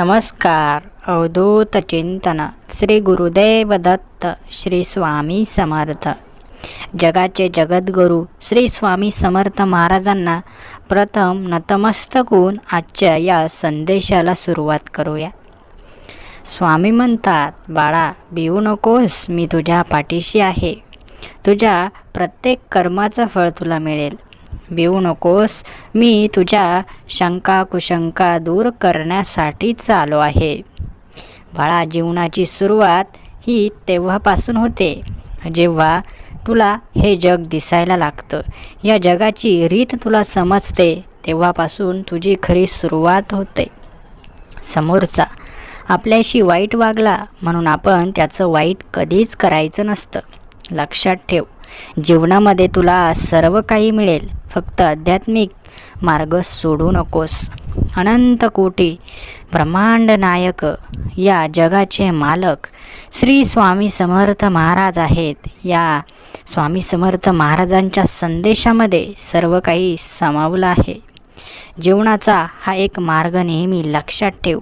नमस्कार. अवधूत चिंतन. श्री गुरुदेव दत्त श्री स्वामी समर्थ. जगाचे जगद्गुरू श्री स्वामी समर्थ महाराजांना प्रथम नतमस्तक होऊन आजच्या या संदेशाला सुरुवात करूया. स्वामी म्हणतात बाळा भिवू नकोस मी तुझ्या पाठीशी आहे. तुझ्या प्रत्येक कर्माचं फळ तुला मिळेल. भिवू नकोस. मी तुझ्या शंका कुशंका दूर करण्यासाठीच आलो आहे. बाळा जीवनाची सुरुवात ही तेव्हापासून होते जेव्हा तुला हे जग दिसायला लागतं. या जगाची रीत तुला समजते तेव्हापासून तुझी खरी सुरुवात होते. समोरचा आपल्याशी वाईट वागला म्हणून आपण त्याचं वाईट कधीच करायचं नसतं. लक्षात ठेव. जीवनामध्ये तुला सर्व काही मिळेल. फक्त आध्यात्मिक मार्ग सोडू नकोस. अनंत कोटी ब्रह्मांड नायक या जगाचे मालक श्री स्वामी समर्थ महाराज आहेत. या स्वामी समर्थ महाराजांच्या संदेशामध्ये सर्व काही सामावलं आहे. जीवनाचा हा एक मार्ग नेहमी लक्षात ठेव.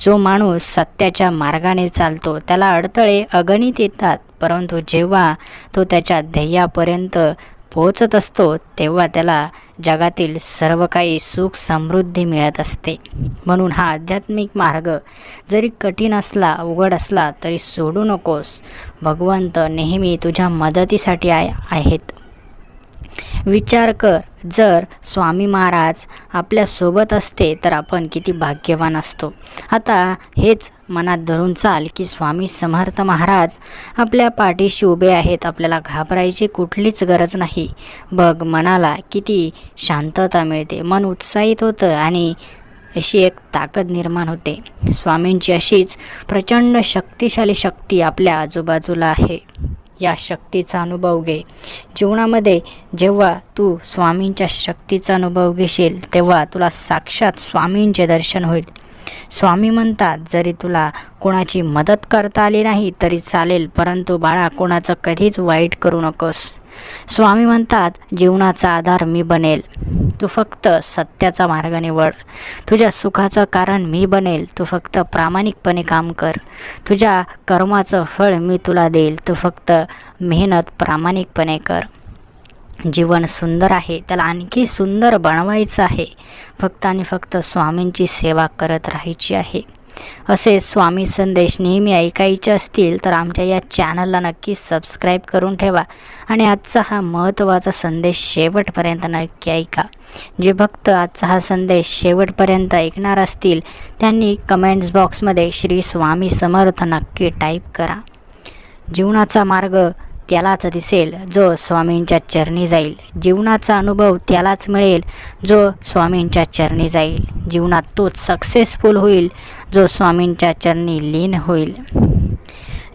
जो माणूस सत्याच्या मार्गाने चालतो त्याला अडथळे अगणित येतात. परंतु जेव्हा तो त्याच्या ध्येयापर्यंत पोहोचत असतो तेव्हा त्याला जगातील सर्व काही सुख समृद्धी मिळत असते. म्हणून हा आध्यात्मिक मार्ग जरी कठीण असला अवघड असला तरी सोडू नकोस. भगवंत नेहमी तुझ्या मदतीसाठी आहे आहेत. विचार कर जर स्वामी महाराज आपल्यासोबत असते तर आपण किती भाग्यवान असतो. आता हेच मनात धरून चाल की स्वामी समर्थ महाराज आपल्या पाठीशी उभे आहेत आपल्याला घाबरायची कुठलीच गरज नाही. बघ मनाला किती शांतता मिळते मन उत्साहित होतं आणि अशी एक ताकद निर्माण होते. स्वामींची अशीच प्रचंड शक्तिशाली शक्ती आपल्या आजूबाजूला आहे. या शक्तीचा अनुभव घे. जीवनामध्ये जेव्हा तू स्वामींच्या शक्तीचा अनुभव घेशील तेव्हा तुला साक्षात स्वामींचे दर्शन होईल. स्वामी म्हणतात जरी तुला कोणाची मदत करता आली नाही तरी चालेल परंतु बाळा कोणाचं कधीच वाईट करू नकोस. स्वामी म्हणतात जीवनाचा आधार मी बनेल. तू फक्त सत्याचा मार्ग निवड. तुझ्या सुखाचं कारण मी बनेल. तू फक्त प्रामाणिकपणे काम कर. तुझ्या कर्माचं फळ मी तुला देईल. तू फक्त मेहनत प्रामाणिकपणे कर. जीवन सुंदर आहे. त्याला आणखी सुंदर बनवायचं आहे. फक्त आणि फक्त स्वामींची सेवा करत राहायची आहे. असे स्वामी संदेश नेहमी ऐकायचे असतील तर आमच्या या चॅनलला नक्की सबस्क्राईब करून ठेवा. आणि आजचा हा महत्त्वाचा संदेश शेवटपर्यंत नक्की ऐका. जे भक्त आजचा हा संदेश शेवटपर्यंत ऐकणार असतील त्यांनी कमेंट्स बॉक्समध्ये श्री स्वामी समर्थ नक्की टाईप करा. जीवनाचा मार्ग त्यालाच दिसेल जो स्वामींच्या चरणी जाईल. जीवनाचा अनुभव त्यालाच मिळेल जो स्वामींच्या चरणी जाईल. जीवनात तोच सक्सेसफुल होईल जो स्वामींच्या चरणी लीन होईल.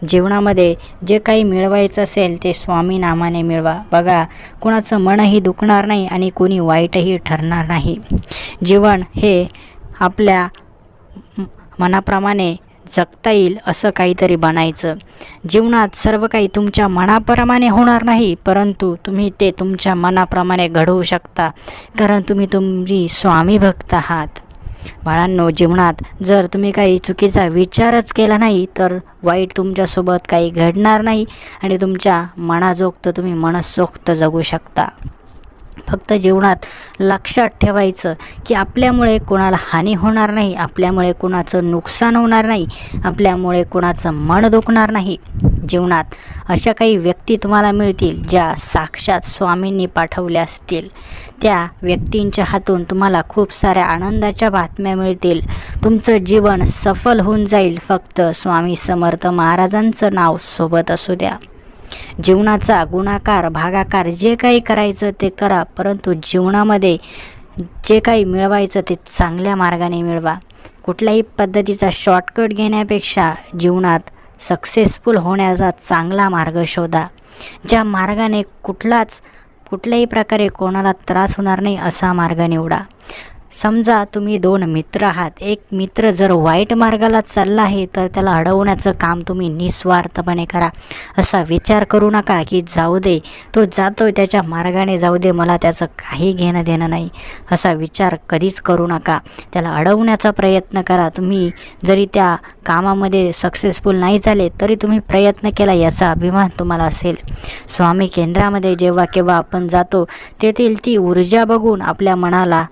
जीवनामध्ये जे काही मिळवायचं असेल ते स्वामी नामाने मिळवा. बघा कुणाचं मनही दुखणार नाही आणि कोणी वाईटही ठरणार नाही. जीवन हे आपल्या मनाप्रमाणे जगता येईल असं काहीतरी बनायचं. जीवनात सर्व काही तुमच्या मनाप्रमाणे होणार नाही परंतु तुम्ही ते तुमच्या मनाप्रमाणे घडवू शकता कारण तुम्ही तुमची स्वामी भक्त आहात. बाळांनो जीवनात जर तुम्ही काही चुकीचा विचारच केला नाही तर वाईट तुमच्यासोबत काही घडणार नाही आणि तुमच्या मनाजोगतं तुम्ही मनसोक्त जगू शकता. फक्त जीवनात लक्षात ठेवायचं की आपल्यामुळे कोणाला हानी होणार नाही आपल्यामुळे कोणाचं नुकसान होणार नाही आपल्यामुळे कोणाचं मन दुखणार नाही. जीवनात अशा काही व्यक्ती तुम्हाला मिळतील ज्या साक्षात स्वामींनी पाठवल्या असतील. त्या व्यक्तींच्या हातून तुम्हाला खूप साऱ्या आनंदाच्या बातम्या मिळतील. तुमचं जीवन सफल होऊन जाईल. फक्त स्वामी समर्थ महाराजांचं नाव सोबत असू द्या. जीवनाचा गुणाकार भागाकार जे काही करायचं ते करा परंतु जीवनामध्ये जे काही मिळवायचं ते चांगल्या मार्गाने मिळवा. कुठल्याही पद्धतीचा शॉर्टकट घेण्यापेक्षा जीवनात सक्सेसफुल होण्याचा चांगला मार्ग शोधा. ज्या मार्गाने कुठलाच कुठल्याही प्रकारे कोणाला त्रास होणार नाही असा मार्ग निवडा. समजा तुम्ही दोन मित्र आहात एक मित्र जर वाईट मार्गाला चालला आहे तर त्याला अडवण्याचं काम तुम्ही निस्वार्थपणे करा. असा विचार करू नका की जाऊ दे तो जातो त्याच्या मार्गाने जाऊ दे मला त्याचं काही घेणं देणं नाही. असा विचार कधीच करू नका. त्याला अडवण्याचा प्रयत्न करा. तुम्ही जरी त्या कामामध्ये सक्सेसफुल नाही झाले तरी तुम्ही प्रयत्न केला याचा अभिमान तुम्हाला असेल. स्वामी केंद्रामध्ये जेव्हा केव्हा आपण जातो तेथील ती ऊर्जा बघून आपल्या मनाला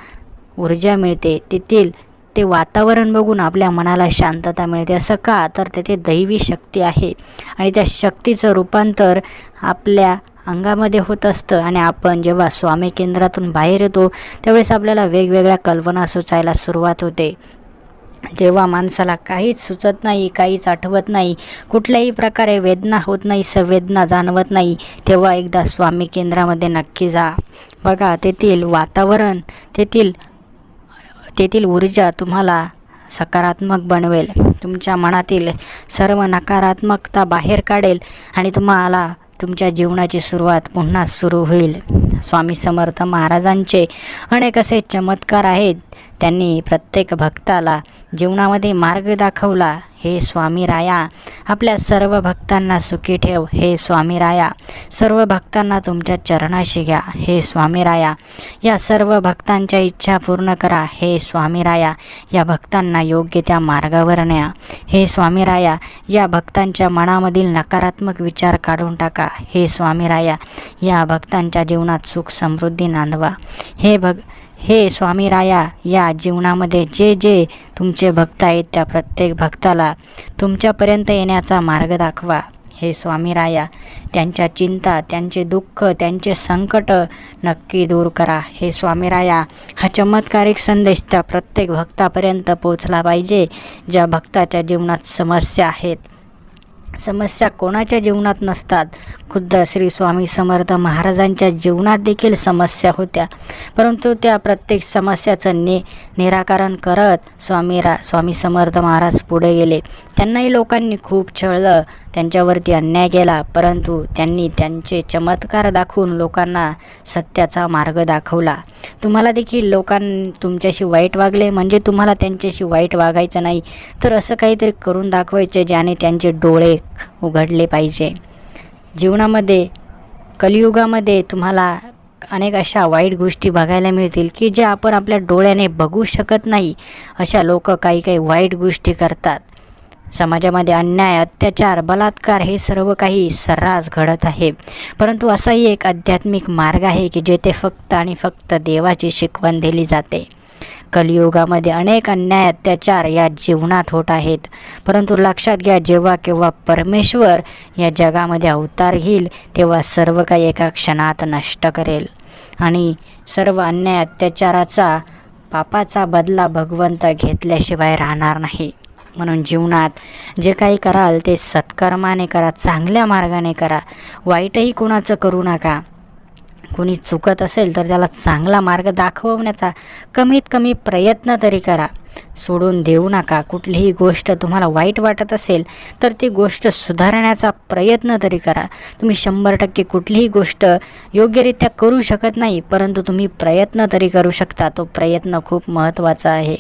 ऊर्जा मिळते. तेथील ते वातावरण बघून आपल्या मनाला शांतता मिळते. असं का? तर तेथे दैवी शक्ती आहे. आणि त्या शक्तीचं रूपांतर आपल्या अंगामध्ये होत असतं. आणि आपण जेव्हा स्वामी केंद्रातून बाहेर येतो त्यावेळेस आपल्याला वेगवेगळ्या कल्पना सुचायला सुरुवात होते. जेव्हा माणसाला काहीच सुचत नाही काहीच आठवत नाही कुठल्याही प्रकारे वेदना होत नाही संवेदना जाणवत नाही तेव्हा एकदा स्वामी केंद्रामध्ये नक्की जा. बघा तेथील वातावरण तेथील तेथील ऊर्जा तुम्हाला सकारात्मक बनवेल. तुमच्या मनातील सर्व नकारात्मकता बाहेर काढेल आणि तुम्हाला तुमच्या जीवनाची सुरुवात पुन्हा सुरू होईल. स्वामी समर्थ महाराजांचे अनेक असे चमत्कार आहेत. त्यांनी प्रत्येक भक्ताला जीवनामध्ये मार्ग दाखवला हे स्वामी राया आपल्या सर्व भक्तांना सुखी ठेव. हे स्वामी राया सर्व भक्तांना तुमच्या चरणाशी घ्या. हे स्वामी राया या सर्व भक्तांच्या इच्छा पूर्ण करा. हे स्वामी राया या भक्तांना योग्य त्या मार्गावर न्या. हे स्वामी राया या भक्तांच्या मनामधील नकारात्मक विचार काढून टाका. हे स्वामी राया या भक्तांच्या जीवनात सुख समृद्धी नांदवा. हे भग हे स्वामी राया या जीवनामध्ये जे जे तुमचे भक्त आहेत त्या प्रत्येक भक्ताला तुमच्यापर्यंत येण्याचा मार्ग दाखवा. हे स्वामी राया त्यांच्या चिंता त्यांचे दुःख त्यांचे संकट नक्की दूर करा. हे स्वामी राया हा चमत्कारिक संदेश त्या प्रत्येक भक्तापर्यंत पोचला पाहिजे ज्या भक्ताच्या जीवनात समस्या आहेत. समस्या कोणाच्या जीवनात नसतात. खुद्द श्री स्वामी समर्थ महाराजांच्या जीवनात देखील समस्या होत्या. परंतु त्या प्रत्येक समस्याचं नि निराकरण करत स्वामी रा स्वामी समर्थ महाराज पुढे गेले. त्यांनाही लोकांनी खूप छळलं. त्यांच्यावरती अन्याय केला परंतु त्यांनी त्यांचे चमत्कार दाखवून लोकांना सत्याचा मार्ग दाखवला. तुम्हाला देखील लोकां तुमच्याशी वाईट वागले? म्हणजे तुम्हाला त्यांच्याशी वाईट वागायचं नाही. तर असं काहीतरी करून दाखवायचे ज्याने त्यांचे डोळे उघडले पाहिजे. जीवनामध्ये कलियुगामध्ये तुम्हाला अनेक अशा वाईट गोष्टी बघायला मिळतील की ज्या आपण आपल्या डोळ्याने बघू शकत नाही. अशा लोक काही काही वाईट गोष्टी करतात. समाजामध्ये अन्याय अत्याचार बलात्कार हे सर्व काही सर्रास घडत आहे. परंतु असाही एक आध्यात्मिक मार्ग आहे की जेथे फक्त आणि फक्त देवाची शिकवण दिली जाते. कलियुगामध्ये अनेक अन्याय अत्याचार या जीवनात होत आहेत. परंतु लक्षात घ्या जेव्हा केव्हा परमेश्वर या जगामध्ये अवतार घेईल तेव्हा सर्व काही एका क्षणात नष्ट करेल. आणि सर्व अन्याय अत्याचाराचा पापाचा बदला भगवंत घेतल्याशिवाय राहणार नाही. म्हणून जीवनात जे काही कराल ते सत्कर्माने करा चांगल्या मार्गाने करा. वाईटही कोणाचं करू नका. कोणी चुकत असेल तर त्याला चांगला मार्ग दाखवण्याचा कमीत कमी प्रयत्न तरी करा. सोडून देऊ नका. कुठलीही गोष्ट तुम्हाला वाईट वाटत असेल तर ती गोष्ट सुधारण्याचा प्रयत्न तरी करा. तुम्ही शंभर टक्के कुठलीही गोष्ट योग्यरित्या करू शकत नाही परंतु तुम्ही प्रयत्न तरी करू शकता. तो प्रयत्न खूप महत्त्वाचा आहे.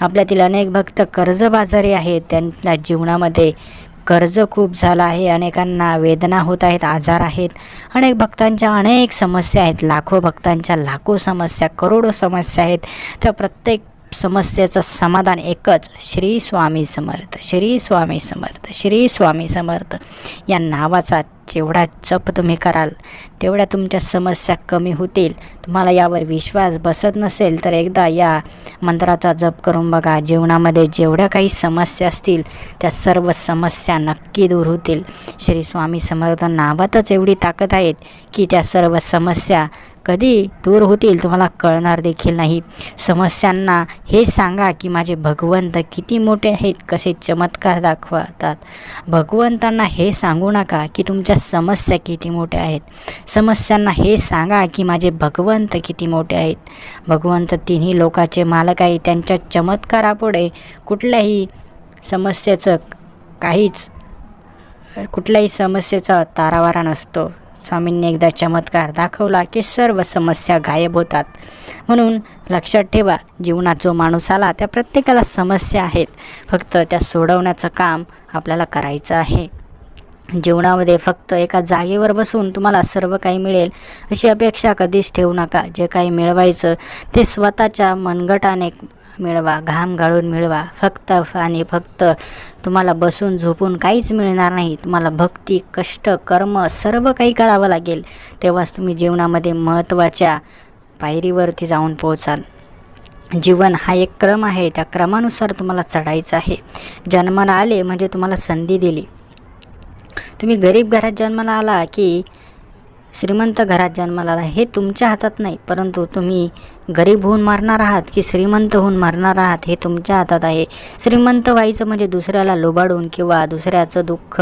आपल्यातील अनेक भक्त कर्जबाजारी आहेत. त्यांच्या जीवनामध्ये कर्ज खूप झालं आहे. अनेकांना वेदना होत आहेत आजार आहेत. अनेक भक्तांच्या अनेक समस्या आहेत. लाखो भक्तांच्या लाखो समस्या करोडो समस्या आहेत. त्या प्रत्येक समस्येचं समाधान एकच श्री स्वामी समर्थ श्री स्वामी समर्थ श्री स्वामी समर्थ या नावाचा जेवढा जप तुम्ही कराल तेवढ्या तुमच्या समस्या कमी होतील. तुम्हाला यावर विश्वास बसत नसेल तर एकदा या मंत्राचा जप करून बघा. जीवनामध्ये जेवढ्या काही समस्या असतील त्या सर्व समस्या नक्की दूर होतील. श्री स्वामी समर्थ नावातच एवढी ताकद आहेत की त्या सर्व समस्या कधी दूर होतील तुम्हाला कळणार देखील नाही. समस्यांना हे सांगा की माझे भगवंत किती मोठे आहेत कसे चमत्कार दाखवतात. भगवंतांना हे सांगू नका की तुमच्या समस्या किती मोठ्या आहेत? समस्यांना हे सांगा की माझे भगवंत किती मोठे आहेत? भगवंत तिन्ही लोकाचे मालक आहे त्यांच्या चमत्कारापुढे कुठल्याही समस्येचं काहीच कुठल्याही समस्येचा तारावारा नसतो. स्वामींनी एकदा चमत्कार दाखवला की सर्व समस्या गायब होतात. म्हणून लक्षात ठेवा जीवनात जो माणूस आला त्या प्रत्येकाला समस्या आहेत. फक्त त्या सोडवण्याचं काम आपल्याला करायचं आहे. जीवनामध्ये फक्त एका जागेवर बसून तुम्हाला सर्व काही मिळेल अशी अपेक्षा कधीच ठेवू नका. जे काही मिळवायचं ते स्वतःच्या मनगटाने मिळवा घाम गाळून मिळवा. फक्त आणि फक्त तुम्हाला बसून झोपून काहीच मिळणार नाही. तुम्हाला भक्ती कष्ट कर्म सर्व काही करावं लागेल. तेव्हाच तुम्ही जीवनामध्ये महत्त्वाच्या पायरीवरती जाऊन पोहोचाल. जीवन हा एक क्रम आहे. त्या क्रमानुसार तुम्हाला चढायचं आहे. जन्माला आले म्हणजे तुम्हाला संधी दिली. तुम्ही गरीब घरात जन्माला आला की श्रीमंत घरात जन्माला आला हे तुमच्या हातात नाही परंतु तुम्ही गरीब होऊन मारणार आहात की श्रीमंत होऊन मारणार आहात हे तुमच्या हातात आहे. श्रीमंत व्हायचं म्हणजे दुसऱ्याला लोबाडून किंवा दुसऱ्याचं दुःख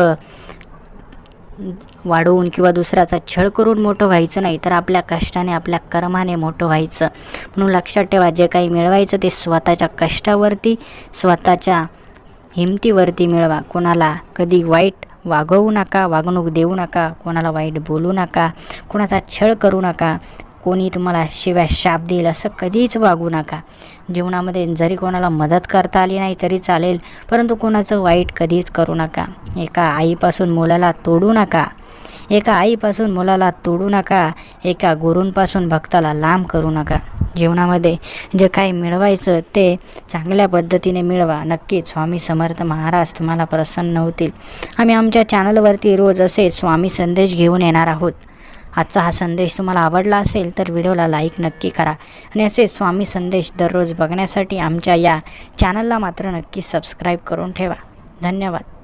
वाढवून किंवा दुसऱ्याचा छळ करून मोठं व्हायचं नाही तर आपल्या कष्टाने आपल्या कर्माने मोठं व्हायचं. म्हणून लक्षात ठेवा जे काही मिळवायचं ते स्वतःच्या कष्टावरती स्वतःच्या हिमतीवरती मिळवा. कोणाला कधी वाईट वागवू नका वागणूक देऊ नका कोणाला वाईट बोलू नका कोणाचा छळ करू नका कोणी तुम्हाला शिवाय शाप देईल असं कधीच वागू नका. जीवनामध्ये जरी कोणाला मदत करता आली नाही तरी चालेल परंतु कोणाचं वाईट कधीच करू नका. एका आईपासून मुलाला तोडू नका. एका आईपासून मुलाला तोडू नका एका गुरूंपासून भक्ताला लांब करू नका. जीवनामध्ये जे काही मिळवायचं ते चांगल्या पद्धतीने मिळवा. नक्कीच स्वामी समर्थ महाराज तुम्हाला प्रसन्न होतील. आम्ही आमच्या चॅनलवरती रोज असे स्वामी संदेश घेऊन येणार आहोत. आजचा हा संदेश तुम्हाला आवडला असेल तर व्हिडिओला लाईक नक्की करा आणि असे स्वामी संदेश दररोज बघण्यासाठी आमच्या या चॅनलला मात्र नक्की सबस्क्राईब करून ठेवा. धन्यवाद.